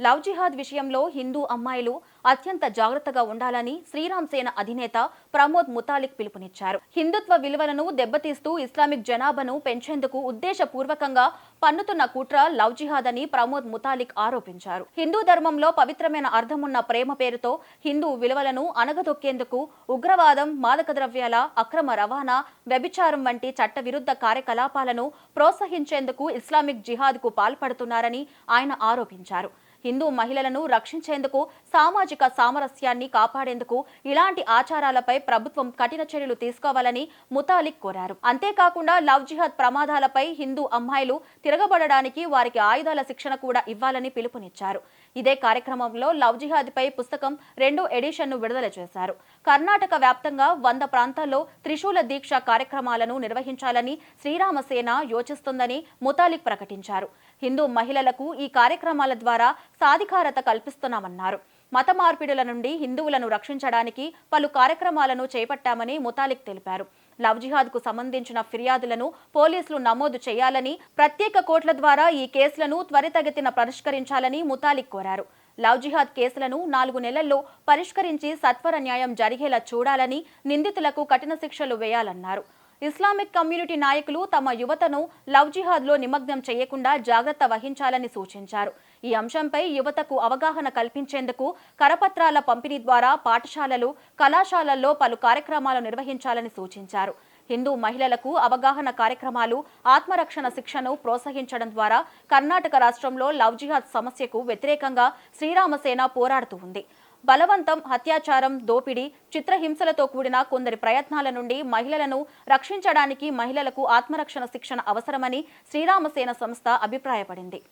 Love జిహాద్ విషయంలో హిందూ అమ్మాయిలు అత్యంత జాగ్రత్తగా ఉండాలని శ్రీరామ్ సేన అధినేత ప్రమోద్ ముతాలిక్ పిలుపునిచ్చారు. హిందుత్వ విలువలను దెబ్బతీస్తూ ఇస్లామిక్ జనాభాను పెంచేందుకు ఉద్దేశపూర్వకంగా పన్నుతున్న కుట్ర లవ్ జిహాద్ అని ప్రమోద్ ముతాలిక్ ఆరోపించారు. హిందూ ధర్మంలో పవిత్రమైన అర్థమున్న ప్రేమ పేరుతో హిందూ విలువలను అణగదొక్కేందుకు ఉగ్రవాదం మాదక ద్రవ్యాల అక్రమ రవాణా వ్యభిచారం వంటి చట్టవిరుద్ధ కార్యకలాపాలను ప్రోత్సహించేందుకు ఇస్లామిక్ జిహాద్కు పాల్పడుతున్నారని ఆయన ఆరోపించారు. హిందూ మహిళలను రక్షించేందుకు సామాజిక సామరస్యాన్ని కాపాడేందుకు ఇలాంటి ఆచారాలపై ప్రభుత్వం కఠిన చర్యలు తీసుకోవాలని ముతాలిక్ కోరారు. అంతేకాకుండా లవ్ జిహాద్ ప్రమాదాలపై హిందూ అమ్మాయిలు తిరగబడడానికి వారికి ఆయుధాల శిక్షణ కూడా ఇవ్వాలని పిలుపునిచ్చారు. ఇదే కార్యక్రమంలో లవ్ జిహాద్ పై పుస్తకం రెండో ఎడిషన్ను విడుదల చేశారు. కర్ణాటక వ్యాప్తంగా వంద ప్రాంతాల్లో త్రిశూల దీక్ష కార్యక్రమాలను నిర్వహించాలని శ్రీరామసేన యోచిస్తుందని ముతాలిక్ ప్రకటించారు. హిందూ మహిళలకు ఈ కార్యక్రమాల ద్వారా సాధికారత కల్పిస్తున్నామన్నారు. మత మార్పిడుల నుండి హిందువులను రక్షించడానికి పలు కార్యక్రమాలను చేపట్టామని ముతాలిక్ తెలిపారు. లవ్ జిహాద్కు సంబంధించిన ఫిర్యాదులను పోలీసులు నమోదు చేయాలని ప్రత్యేక కోర్టుల ద్వారా ఈ కేసులను త్వరితగతిన పరిష్కరించాలని ముతాలిక్ కోరారు. లవ్ జిహాద్ కేసులను నాలుగు నెలల్లో పరిష్కరించి సత్వర న్యాయం జరిగేలా చూడాలని నిందితులకు కఠిన శిక్షలు వేయాలన్నారు. ఇస్లామిక్ కమ్యూనిటీ నాయకులు తమ యువతను లవ్ జిహాద్లో నిమగ్నం చేయకుండా జాగ్రత్త వహించాలని సూచించారు. ఈ అంశంపై యువతకు అవగాహన కల్పించేందుకు కరపత్రాల పంపిణీ ద్వారా పాఠశాలలు కళాశాలల్లో పలు కార్యక్రమాలు నిర్వహించాలని సూచించారు. హిందూ మహిళలకు అవగాహన కార్యక్రమాలు ఆత్మరక్షణ శిక్షను ప్రోత్సహించడం ద్వారా కర్ణాటక రాష్ట్రంలో లవ్ జిహాద్ సమస్యకు వ్యతిరేకంగా శ్రీరామసేన పోరాడుతూ ఉంది. బలవంతం అత్యాచారం దోపిడీ చిత్రహింసలతో కూడిన కొందరి ప్రయత్నాల నుండి మహిళలను రక్షించడానికి మహిళలకు ఆత్మరక్షణ శిక్షణ అవసరమని శ్రీరామసేన సంస్థ అభిప్రాయపడింది.